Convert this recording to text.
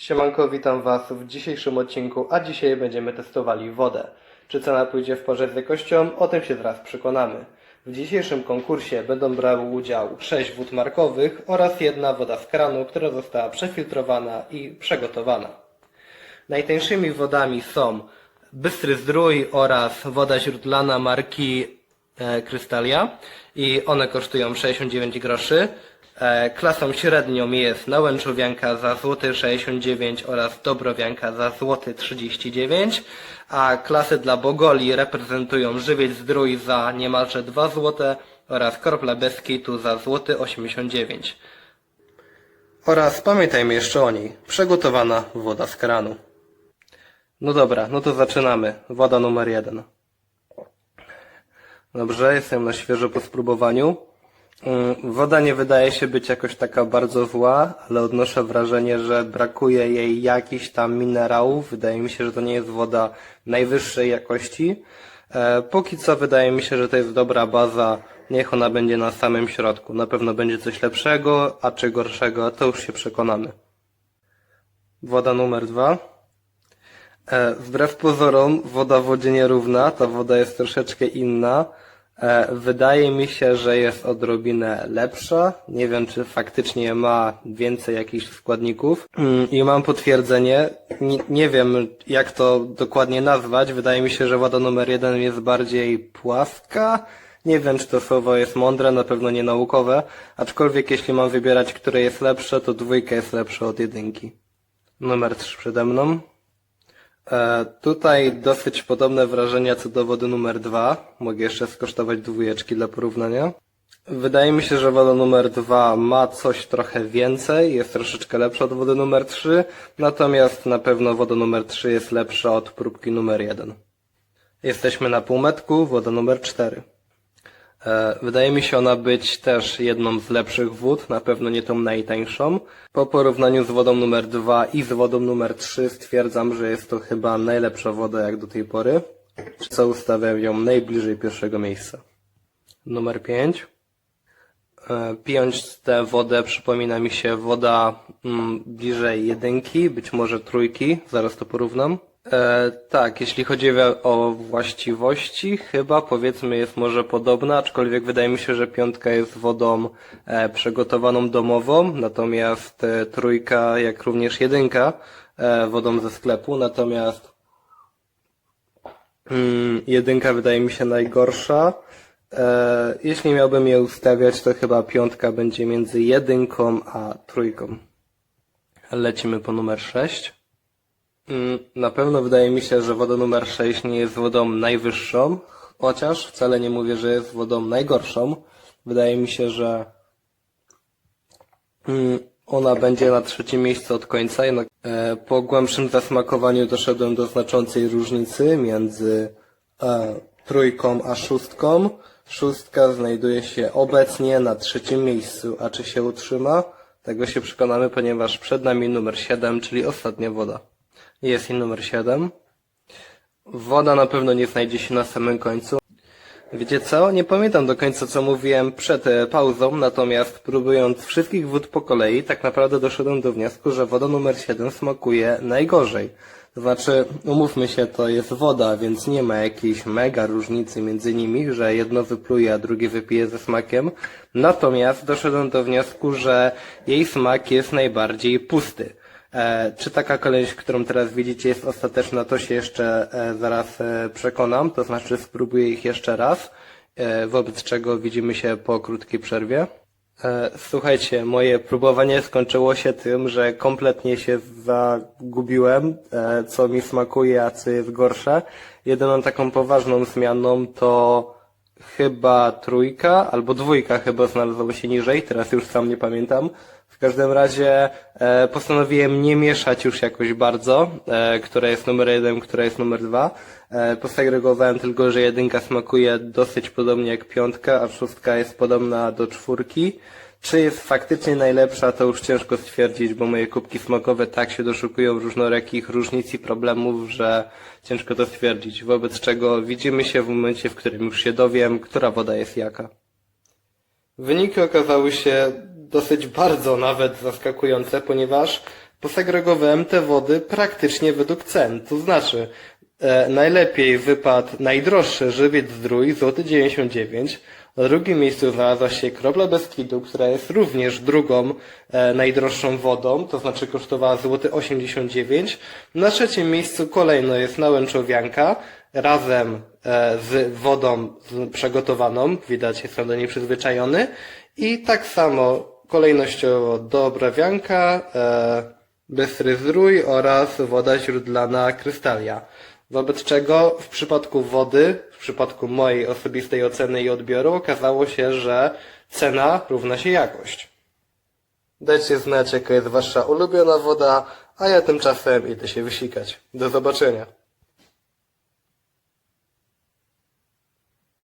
Siemanko, witam Was w dzisiejszym odcinku, a dzisiaj będziemy testowali wodę. Czy cena pójdzie w parze z jakością? O tym się zaraz przekonamy. W dzisiejszym konkursie będą brały udział 6 wód markowych oraz jedna woda z kranu, która została przefiltrowana i przygotowana. Najtańszymi wodami są Bystry Zdrój oraz woda źródlana marki e, Krystalia i one kosztują 69 groszy. E, klasą średnią jest Nałęczowianka za złoty 69 oraz Dobrowianka za złoty 39, a klasy dla Bogoli reprezentują Żywiec Zdrój za niemalże 2 złote oraz Kropla Beskitu za złoty 89. Oraz pamiętajmy jeszcze o niej, przygotowana woda z kranu. No dobra, no to zaczynamy. Woda numer jeden. Dobrze, jestem na świeżo po spróbowaniu. Mm, Woda nie wydaje się być jakoś taka bardzo zła, ale odnoszę wrażenie, że brakuje jej jakichś tam minerałów. Wydaje mi się, że to nie jest woda najwyższej jakości. E, póki co wydaje mi się, że to jest dobra baza. Niech ona będzie na samym środku. Na pewno będzie coś lepszego, a czy gorszego, to już się przekonamy. Woda numer dwa. E, Wbrew pozorom, woda wodzie nierówna, ta woda jest troszeczkę inna. E, Wydaje mi się, że jest odrobinę lepsza. Nie wiem, czy faktycznie ma więcej jakichś składników. Mm, I mam potwierdzenie. Nie, nie wiem, jak to dokładnie nazwać. Wydaje mi się, że woda numer jeden jest bardziej płaska. Nie wiem, czy to słowo jest mądre, na pewno nie naukowe. Aczkolwiek, jeśli mam wybierać, które jest lepsze, to dwójka jest lepsza od jedynki. Numer trzy przede mną. E, tutaj dosyć podobne wrażenia co do wody numer dwa. Mogę jeszcze skosztować dwójeczki dla porównania. Wydaje mi się, że woda numer dwa ma coś trochę więcej, jest troszeczkę lepsza od wody numer trzy, natomiast na pewno woda numer trzy jest lepsza od próbki numer jeden. Jesteśmy na półmetku, woda numer cztery. E, Wydaje mi się ona być też jedną z lepszych wód, na pewno nie tą najtańszą. Po porównaniu z wodą numer 2 i z wodą numer 3 stwierdzam, że jest to chyba najlepsza woda jak do tej pory, co ustawiam ją najbliżej pierwszego miejsca. Numer 5. Pijąc tę wodę przypomina mi się woda mm, bliżej jedynki, być może trójki, zaraz to porównam. E, tak, jeśli chodzi o- właściwości, chyba powiedzmy jest może podobna, aczkolwiek wydaje mi się, że piątka jest wodą e, przygotowaną domową, natomiast e, trójka, jak również jedynka, e, wodą ze sklepu, natomiast mm, jedynka wydaje mi się najgorsza. E, jeśli miałbym je ustawiać, to chyba piątka będzie między jedynką a trójką. Lecimy po numer 6. Mm, Na pewno wydaje mi się, że woda numer 6 nie jest wodą najwyższą, chociaż wcale nie mówię, że jest wodą najgorszą. Wydaje mi się, że mm, ona będzie na trzecim miejscu od końca. Jednak e, po głębszym zasmakowaniu doszedłem do znaczącej różnicy między e, trójką a szóstką. Szóstka znajduje się obecnie na trzecim miejscu, a czy się utrzyma? Tego się przekonamy, ponieważ przed nami numer 7, czyli ostatnia woda. Jest i numer 7. Woda na pewno nie znajdzie się na samym końcu. Wiecie co? Nie pamiętam do końca co mówiłem przed e, pauzą, natomiast próbując wszystkich wód po kolei, tak naprawdę doszedłem do wniosku, że woda numer 7 smakuje najgorzej. Znaczy, umówmy się, to jest woda, więc nie ma jakiejś mega różnicy między nimi, że jedno wypluje, a drugie wypije ze smakiem. Natomiast doszedłem do wniosku, że jej smak jest najbardziej pusty. E, czy taka kolejność, którą teraz widzicie jest ostateczna, to się jeszcze e, zaraz e, przekonam, to znaczy spróbuję ich jeszcze raz, wobec czego widzimy się po krótkiej przerwie. Słuchajcie, moje próbowanie skończyło się tym, że kompletnie się zagubiłem, co mi smakuje, a co jest gorsze. Jedyną taką poważną zmianą to chyba trójka, albo dwójka chyba znalazło się niżej, teraz już sam nie pamiętam. Każdym razie e, postanowiłem nie mieszać już jakoś bardzo, e, która jest numer jeden, która jest numer dwa. E, posegregowałem tylko, że jedynka smakuje dosyć podobnie jak piątka, a szóstka jest podobna do czwórki. Czy jest faktycznie najlepsza, to już ciężko stwierdzić, bo moje kubki smakowe tak się doszukują różnorakich różnic i problemów, że ciężko to stwierdzić. Wobec czego widzimy się w momencie, w którym już się dowiem, która woda jest jaka. Wyniki okazały się dosyć bardzo nawet zaskakujące, ponieważ Posegregowałem te wody praktycznie według cen, to znaczy e, najlepiej wypadł najdroższy żywiec zdrój, złoty 99, na drugim miejscu znalazła się kropla Beskidu, która jest również drugą e, najdroższą wodą, to znaczy kosztowała złoty 89. Na trzecim miejscu kolejno jest nałęczowianka, razem e, z wodą z- przygotowaną, widać jestem do niej przyzwyczajony. I tak samo kolejnościowo Dobrawianka, e, Bystry oraz woda źródlana Krystalia. Wobec czego w przypadku wody, w przypadku mojej osobistej oceny i odbioru okazało się, że cena równa się jakość. Dajcie znać, jaka jest wasza ulubiona woda, a ja tymczasem idę się wysikać. Do zobaczenia.